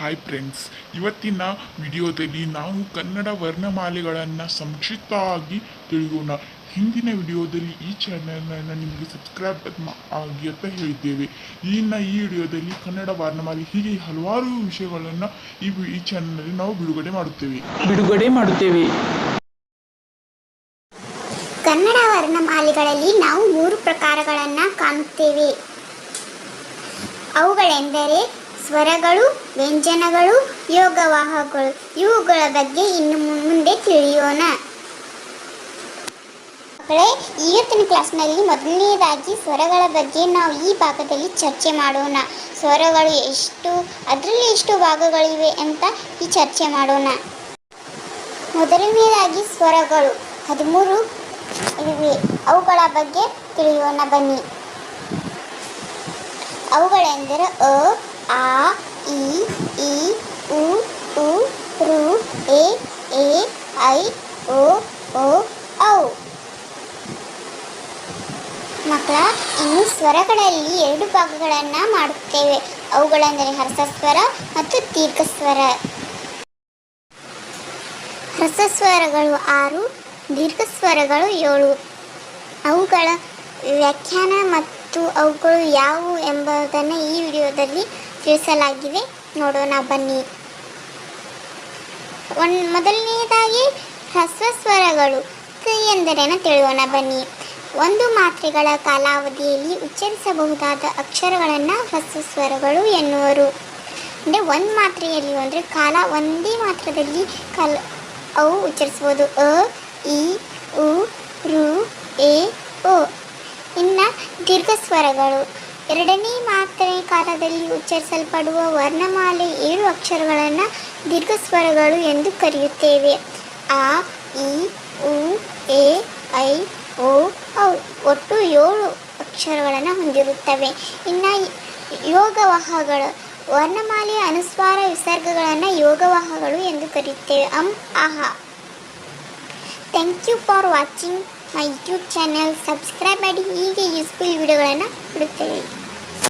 Hi friends ಇವತ್ತಿನ ವಿಡಿಯೋದಲ್ಲಿ ನಾವು ಕನ್ನಡ ವರ್ಣಮಾಲೆಗಳನ್ನು ಸಂಕ್ಷಿಪ್ತವಾಗಿ ತಿಳಿಯೋಣ. ಹಿಂದಿನ ವಿಡಿಯೋದಲ್ಲಿ ಈ ಚಾನಲನ್ನು ನಿಮಗೆ ಸಬ್ಸ್ಕ್ರೈಬ್ ಆಗಿ ಅಂತ ಹೇಳಿದ್ದೇವೆ. ಇನ್ನು ಈ ವಿಡಿಯೋದಲ್ಲಿ ಕನ್ನಡ ವರ್ಣಮಾಲೆ ಹೀಗೆ ಹಲವಾರು ವಿಷಯಗಳನ್ನು ಈ ಈ ಚಾನಲ್ನಲ್ಲಿ ನಾವು ಬಿಡುಗಡೆ ಮಾಡುತ್ತೇವೆ. ಬಿಡುಗಡೆ ಮಾಡುತ್ತೇವೆ. ಕನ್ನಡ ವರ್ಣಮಾಲೆಗಳಲ್ಲಿ ನಾವು ಮೂರು ಪ್ರಕಾರಗಳನ್ನು ಕಾಣುತ್ತೇವೆ. ಅವುಗಳೆಂದರೆ ಸ್ವರಗಳು, ವ್ಯಂಜನಗಳು ಯೋಗವಾಹಗಳು ಇವುಗಳ ಬಗ್ಗೆ ಇನ್ನು ಮುಂದೆ ತಿಳಿಯೋಣ. ಮಕ್ಕಳೇ ಇವತ್ತಿನ ಕ್ಲಾಸ್ನಲ್ಲಿ ಮೊದಲನೇದಾಗಿ ಸ್ವರಗಳ ಬಗ್ಗೆ ನಾವು ಈ ಭಾಗದಲ್ಲಿ ಚರ್ಚೆ ಮಾಡೋಣ. ಸ್ವರಗಳು ಎಷ್ಟು, ಅದರಲ್ಲಿ ಎಷ್ಟು ಭಾಗಗಳಿವೆ ಅಂತ ಈ ಚರ್ಚೆ ಮಾಡೋಣ. ಮೊದಲನೇದಾಗಿ ಸ್ವರಗಳು, ಹದಿಮೂರು ಇವೆ. ಅವುಗಳ ಬಗ್ಗೆ ತಿಳಿಯೋಣ ಬನ್ನಿ. ಅವುಗಳೆಂದರೆ ಅ ಆ, ಇ ಈ ಉ ಉ, ರು, ಎ ಎ, ಐ, ಓ ಓ, ಔ. ಮಕ್ಕಳ ಇನ್ನು ಸ್ವರಗಳಲ್ಲಿ ಎರಡು ಭಾಗಗಳನ್ನು ಮಾಡುತ್ತೇವೆ. ಅವುಗಳೆಂದರೆ ಹರ್ಸಸ್ವರ ಮತ್ತು ದೀರ್ಘಸ್ವರ. ಹರ್ಸಸ್ವರಗಳು ಆರು, ದೀರ್ಘಸ್ವರಗಳು ಏಳು. ಅವುಗಳ ವ್ಯಾಖ್ಯಾನ ಮತ್ತು ಅವುಗಳು ಯಾವುವು ಎಂಬುದನ್ನು ಈ ವಿಡಿಯೋದಲ್ಲಿ ತಿಳಿಸಲಾಗಿದೆ ನೋಡೋಣ, ಬನ್ನಿ. ಒನ್ ಮೊದಲನೆಯದಾಗಿ ಹ್ರಸ್ವಸ್ವರಗಳು ಕ ಎಂದರೇನ ತಿಳಿಯೋಣ, ಬನ್ನಿ. ಒಂದು ಮಾತ್ರೆಗಳ ಕಾಲಾವಧಿಯಲ್ಲಿ ಉಚ್ಚರಿಸಬಹುದಾದ ಅಕ್ಷರಗಳನ್ನು ಹ್ರಸ್ವಸ್ವರಗಳು ಎನ್ನುವರು. ಅಂದರೆ ಒಂದು ಮಾತ್ರೆಯಲ್ಲಿ ಅಂದರೆ ಕಾಲ ಒಂದೇ ಮಾತ್ರದಲ್ಲಿ ಕಾಲ, ಅವು ಉಚ್ಚರಿಸ್ಬೋದು ಅ, ಇ, ಉ, ರು, ಎ, ಓ. ಇನ್ನು ದೀರ್ಘ ಸ್ವರಗಳು ಎರಡನೇ ಮಾತ್ರೆ ಕಾಲದಲ್ಲಿ ಉಚ್ಚರಿಸಲ್ಪಡುವ ವರ್ಣಮಾಲೆ ಏಳು ಅಕ್ಷರಗಳನ್ನು ದೀರ್ಘ ಸ್ವರಗಳು ಎಂದು ಕರೆಯುತ್ತೇವೆ. ಆ ಇ ಉ, ಎ, ಐ, ಓ, ಔ ಒಟ್ಟು ಏಳು ಅಕ್ಷರಗಳನ್ನು ಹೊಂದಿರುತ್ತವೆ. ಇನ್ನು ಯೋಗವಾಹಗಳು ವರ್ಣಮಾಲೆಯ ಅನುಸ್ವಾರ ವಿಸರ್ಗಗಳನ್ನು ಯೋಗವಾಹಗಳು ಎಂದು ಕರೆಯುತ್ತೇವೆ. ಅಂ, ಆಹ. Thank you for watching my YouTube channel subscribe ಮಾಡಿ ಹೀಗೆ ಯೂಸ್ಫುಲ್ ವಿಡಿಯೋಗಳನ್ನು ಬಿಡುತ್ತೇವೆ.